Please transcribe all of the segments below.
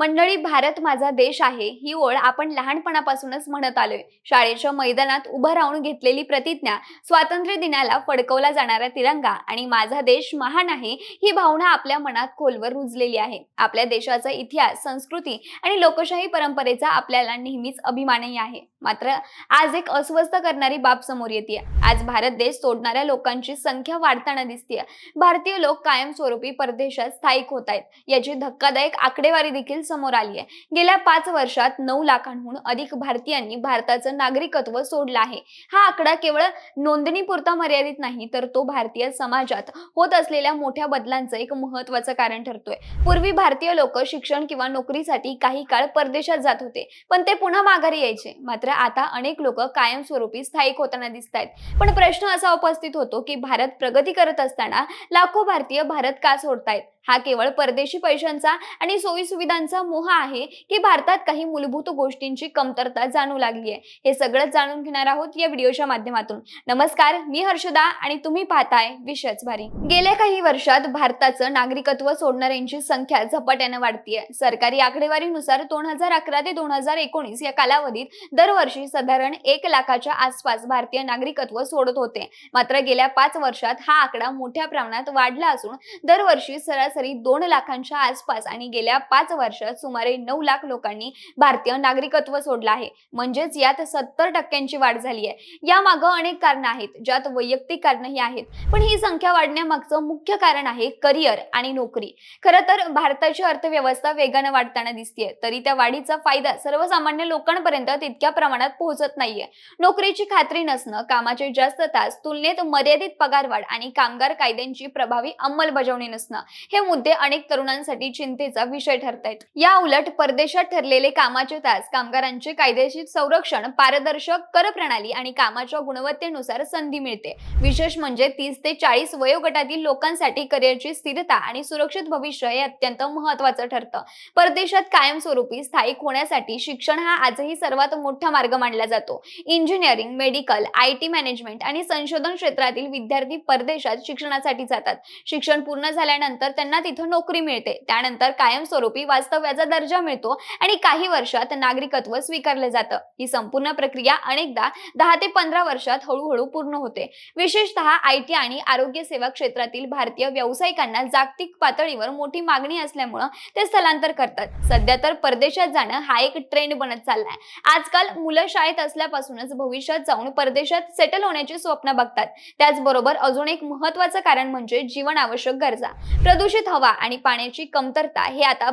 मंडळी भारत माझा देश आहे ही ओळ आपण लहानपणापासूनच म्हणत आलोय. शाळेच्या मैदानात उभं राहून घेतलेली प्रतिज्ञा स्वातंत्र्य दिनाला फडकवला जाणारा तिरंगा आणि माझा देश महान आहे ही भावना आपल्या मनात खोलवर रुजलेली आहे. आपल्या देशाचा इतिहास संस्कृती आणि लोकशाही परंपरेचा आपल्याला नेहमीच अभिमानही आहे. मात्र आज एक अस्वस्थ करणारी बाब समोर येते आज भारत देश सोडणाऱ्या लोकांची संख्या वाढताना दिसते भारतीय लोक कायमस्वरूपी परदेशात स्थायिक होत आहेत. याची धक्कादायक आकडेवारी देखील समोर आली आहे. गेल्या पाच वर्षात नऊ लाखांहून अधिक भारतीयांनी भारताचं नागरिकत्व सोडलं आहे. हा आकडा केवळ नोंदणीपुरता मर्यादित नाही तर तो भारतीय समाजात होत असलेल्या मोठ्या बदलांचं एक महत्वाचं कारण ठरतोय. पूर्वी भारतीय लोक शिक्षण किंवा नोकरीसाठी काही काळ परदेशात जात होते पण ते पुन्हा माघारी यायचे. मात्र आता अनेक लोक कायमस्वरूपी स्थायिक होताना दिसत आहेत पण प्रश्न असा उपस्थित होतो की भारत प्रगती करत असताना लाखो भारतीय भारत का सोडतायत? हा केवळ परदेशी पैशांचा आणि सोयी सुविधांचा मोह आहे की भारतात काही मूलभूत गोष्टींची कमतरता जाणू लागली आहे हे सगळं जाणून घेणार आहोत या व्हिडिओच्या माध्यमातून. नमस्कार मी हर्षदा आणि तुम्ही पाहताय विषयच भारी. गेल्या काही वर्षात भारताचं नागरिकत्व सोडणाऱ्यांची संख्या झपाट्याने वाढतीये. सरकारी आकडेवारीनुसार दोन हजार अकरा ते दोन हजार एकोणीस या कालावधीत दरवर्षी साधारण एक लाखाच्या आसपास भारतीय नागरिकत्व सोडत होते. मात्र गेल्या पाच वर्षात हा आकडा मोठ्या प्रमाणात वाढला असून दरवर्षी सरासरी दोन लाखांच्या आसपास आणि गेल्या पाच वर्षात सुमारे नऊ लाख लोकांनी भारतीय नागरिकत्व सोडलं आहे. म्हणजेच यात सत्तर टक्क्यांची वाढ झाली आहे. यामागं अनेक कारण आहेत ज्यात वैयक्तिक कारणंही आहेत. पण ही संख्या वाढण्यामागचं मुख्य कारण आहे करिअर आणि नोकरी. खरं तर भारताची अर्थव्यवस्था वेगानं वाढताना दिसते तरी त्या वाढीचा फायदा सर्वसामान्य लोकांपर्यंत तितक्या प्रमाणात पोहोचत नाहीये. नोकरीची खात्री नसणं कामाचे जास्त तास तुलनेत मर्यादित पगारवाढ आणि कामगार कायद्यांची प्रभावी अंमलबजावणी नसणं हे मुद्दे अनेक तरुणांसाठी चिंतेचा विषय ठरतायत. या उलट परदेशात ठरलेले कामाचे तास कामगारांचे कायदेशीर संरक्षण पारदर्शक कर प्रणाली आणि कामाच्या गुणवत्तेनुसार संधी मिळते. विशेष म्हणजे तीस ते चाळीस वयोगटातील लोकांसाठी करिअरची स्थिरता आणि सुरक्षित भविष्य हे अत्यंत महत्वाचं ठरतं. परदेशात कायमस्वरूपी स्थायिक होण्यासाठी शिक्षण हा आजही सर्वात मोठा मार्ग मानला जातो. Engineering medical I T management आणि संशोधन क्षेत्रातील विद्यार्थी परदेशात शिक्षणासाठी जातात. शिक्षण पूर्ण झाल्यानंतर त्यांना तिथं नोकरी मिळते. त्यानंतर कायमस्वरूपी वास्तव्याचा दर्जा मिळतो आणि काही वर्षात नागरिकत्व स्वीकारलं जातं. ही संपूर्ण प्रक्रिया अनेकदा दहा ते पंधरा वर्षात हळूहळू पूर्ण होते. विशेषतः आय टी आणि आरोग्य सेवा क्षेत्रातील भारतीय व्यावसायिकांना जागतिक पातळीवर मोठी मागणी असल्यामुळं ते स्थलांतर करतात. सध्या तर परदेशात जाणं हा एक ट्रेंड बनत चाललाय. आजकाल मुलं शाळेत असल्यापासूनच भविष्यात जाऊन परदेशात सेटल होण्याची स्वप्न बघतात. त्याचबरोबर अजून एक महत्वाचं कारण म्हणजे जीवन आवश्यक गरजा. प्रदूषित हवा आणि पाण्याची कमतरता हे आता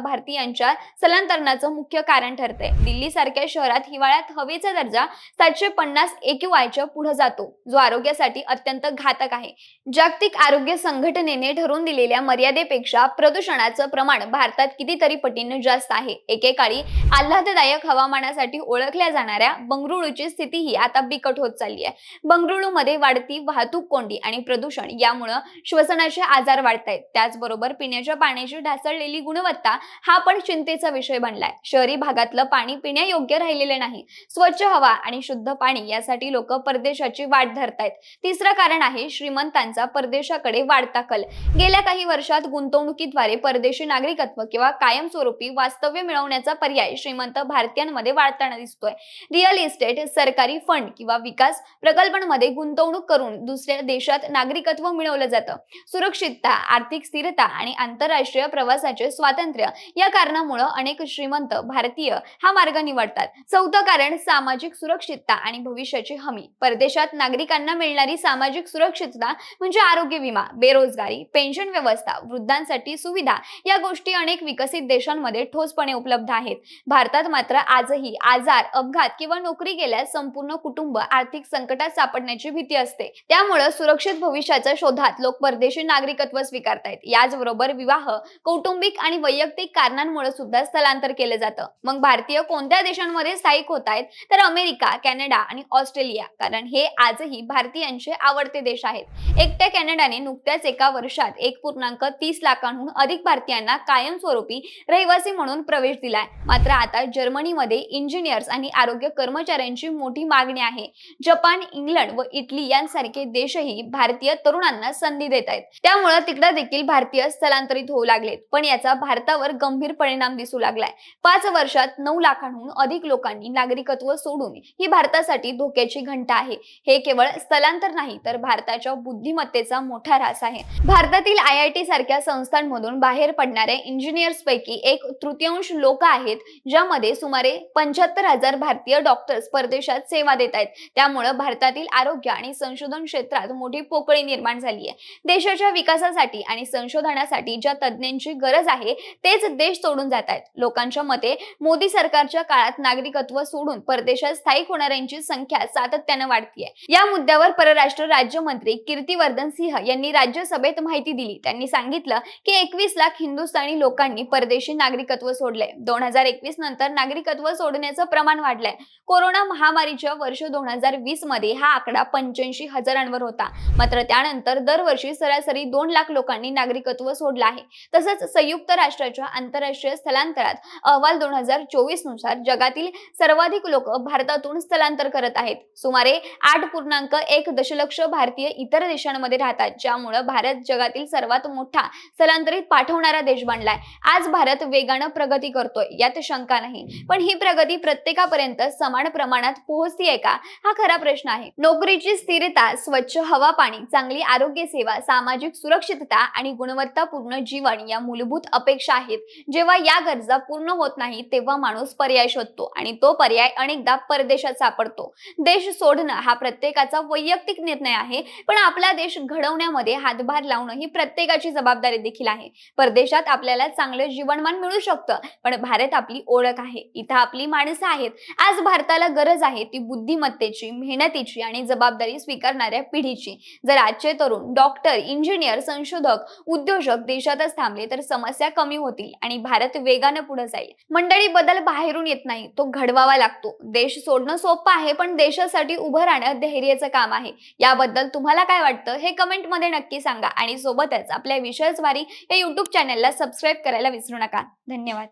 यांच्या स्थलांतरणाचं मुख्य कारण ठरते. दिल्ली सारख्या शहरात हिवाळ्यात हवेचा दर्जा सातशे पन्नास एक्यूआयच्या पुढे जातो. जो आरोग्यासाठी अत्यंत घातक आहे. जागतिक आरोग्य संघटनेने ठरवून दिलेल्या मर्यादेपेक्षा प्रदूषणाचं प्रमाण भारतात कितीतरी पटीनं जास्त आहे. एकेकाळी आल्हाददायक हवामानासाठी ओळखल्या जाणाऱ्या बंगळुरूची स्थितीही आता बिकट होत चालली आहे. बंगळुरूमध्ये वाढती वाहतूक कोंडी आणि प्रदूषण यामुळं श्वसनाचे आजार वाढत आहेत त्याचबरोबर पिण्याच्या पाण्याची ढासळलेली गुणवत्ता हा पण चिंतेचा विषय बनलाय. शहरी भागातलं पाणी पिण्यायोग्य राहिलेले नाही. स्वच्छ हवा आणि शुद्ध पाणी यासाठी लोक परदेशाची वाट धरतायत. तिसरं कारण आहे श्रीमंतांचा परदेशाकडे वाढता कल. गेल्या काही वर्षात गुंतवणुकीद्वारे परदेशी नागरिकत्व किंवा कायमस्वरूपी वास्तव्य मिळवण्याचा पर्याय श्रीमंत भारतीयांमध्ये वाढताना दिसतोय. रिअल इस्टेट सरकारी फंड किंवा विकास प्रकल्पांमध्ये गुंतवणूक करून दुसऱ्या देशात नागरिकत्व मिळवलं जातं. सुरक्षितता आर्थिक स्थिरता आणि आंतरराष्ट्रीय प्रवासाचे स्वातंत्र्य या कारणामुळे अनेक श्रीमंत भारतीय हा मार्ग निवडतात. चौथं कारण सामाजिक सुरक्षितता आणि भविष्याची हमी. परदेशात नागरिकांना मिळणारी सामाजिक सुरक्षितता म्हणजे आरोग्य विमा बेरोजगारी पेन्शन व्यवस्था वृद्धांसाठी सुविधा या गोष्टी अनेक विकसित देशांमध्ये ठोसपणे उपलब्ध आहेत. भारतात मात्र आजही आजार अपघात किंवा नोकरी गेल्यास संपूर्ण कुटुंब आर्थिक संकटात सापडण्याची भीती असते. त्यामुळे सुरक्षित भविष्याच्या शोधात लोक परदेशी नागरिकत्व स्वीकारतायत. याचबरोबर विवाह कौटुंबिक आणि वैयक्तिक कारणांमुळे सुद्धा स्थलांतर केलं जातं. मग भारतीय कोणत्या देशांमध्ये स्थायिक होत आहेत? तर अमेरिका कॅनडा आणि ऑस्ट्रेलिया. कारण हे आजही भारतीयांचे आवडते देश आहेत. एकट्या कॅनडाने नुकत्याच एका वर्षात एक पूर्णांक तीस लाखांहून अधिक भारतीयांना कायमस्वरूपी रहिवासी म्हणून प्रवेश दिलाय. मात्र आता जर्मनीमध्ये इंजिनियर्स आणि आरोग्य कर्मचाऱ्यांची मोठी मागणी आहे. जपान इंग्लंड व इटली यांसारखे देशही भारतीय तरुणांना संधी देत आहेत. त्यामुळे तिकडे देखील भारतीय स्थलांतरित होऊ लागलेत. पण याचा भारतावर गंभीरपणे परिणाम दिसू लागलाय. पाच वर्षात नऊ लाखांहून अधिक लोकांनी नागरिकत्व सोडून ही भारतासाठी धोक्याची घंटा आहे. हे केवळ स्थलांतर नाही तर भारताच्या बुद्धिमत्तेचा मोठा ऱ्हास आहे. भारतातील आय आय टी सारख्या संस्थांमधून बाहेर पडणाऱ्या इंजिनियर्स पैकी एक तृतीयांश लोक आहेत ज्यामध्ये सुमारे पंच्याहत्तर हजार भारतीय डॉक्टर्स परदेशात सेवा देत आहेत. त्यामुळे भारतातील आरोग्य आणि संशोधन क्षेत्रात मोठी पोकळी निर्माण झाली आहे. देशाच्या विकासासाठी आणि संशोधनासाठी ज्या तज्ज्ञांची गरज आहे तेच देश सोडून जात आहेत. लोकांच्या मते मोदी सरकारच्या काळात नागरिकत्व सोडून परदेशात स्थायिक होणाऱ्यांची संख्या सातत्याने वाढतीये. या मुद्द्यावर परराष्ट्र राज्यमंत्री कीर्तिवर्धन सिंह यांनी राज्यसभेत माहिती दिली. त्यांनी सांगितलं की एकवीस लाख हिंदुस्थानी लोकांनी परदेशी नागरिकत्व सोडले दोन हजार एकवीस नंतर नागरिकत्व सोडण्याचं प्रमाण वाढलंय. कोरोना महामारीच्या वर्ष दोन हजार वीसमध्ये हा आकडा पंच्याऐंशी हजारांवर होता. मात्र त्यानंतर दरवर्षी सरासरी दोन लाख लोकांनी नागरिकत्व सोडलं आहे. तसंच संयुक्त राष्ट्राच्या आंतरराष्ट्रीय स्थलांतरात अहवाल दोन हजार चोवीसनुसार जगातील सर्वाधिक लोक भारतातून स्थलांतर करत आहेत. सुमारे आठ पूर्णांक एक दशलक्ष भारतीय इतर देशांमध्ये राहतात ज्यामुळे भारत जगातील सर्वात मोठा स्थलांतरित पाठवणारा देश बनलाय. आज भारत वेगानं प्रगती करतोय यात शंका नाही. पण ही प्रगती प्रत्येकापर्यंत समान प्रमाणात पोहोचतीये का? हा खरा प्रश्न आहे. नोकरीची स्थिरता स्वच्छ हवा पाणी चांगली आरोग्य सेवा सामाजिक सुरक्षितता आणि गुणवत्तापूर्ण जीवन या मूलभूत अपेक्षा आहेत. जेव्हा या गरजा पूर्ण होत नाही तेव्हा माणूस पर्याय शोधतो आणि तो पर्याय अनेकदा परदेशात सापडतो. देश सोडणं हा प्रत्येकाचा वैयक्तिक निर्णय आहे पण आपला देश घडवण्यामध्ये हातभार लावणं ही प्रत्येकाची जबाबदारी देखील आहे. परदेशात आपल्याला चांगलं जीवनमान मिळू शकतं पण भारत आपली ओळख आहे इथं आपली माणसं आहेत. आज भारताला गरज आहे ती बुद्धिमत्तेची मेहनतीची आणि जबाबदारी स्वीकारणाऱ्या पिढीची. जर आजचे तरुण डॉक्टर इंजिनियर संशोधक उद्योजक देशातच थांबले तर समस्या कमी होतील आणि भारत भारत वेगानं पुढे जाईल. मंडळी बदल बाहेरून येत नाही. तो घडवावा लागतो. देश सोडणं सोपं आहे पण देशासाठी उभं राहणं धैर्याचं काम आहे. याबद्दल तुम्हाला काय वाटतं हे कमेंटमध्ये नक्की सांगा. आणि सोबतच आपल्या विषयस्वारी या युट्यूब चॅनलला सबस्क्राईब करायला विसरू नका. धन्यवाद.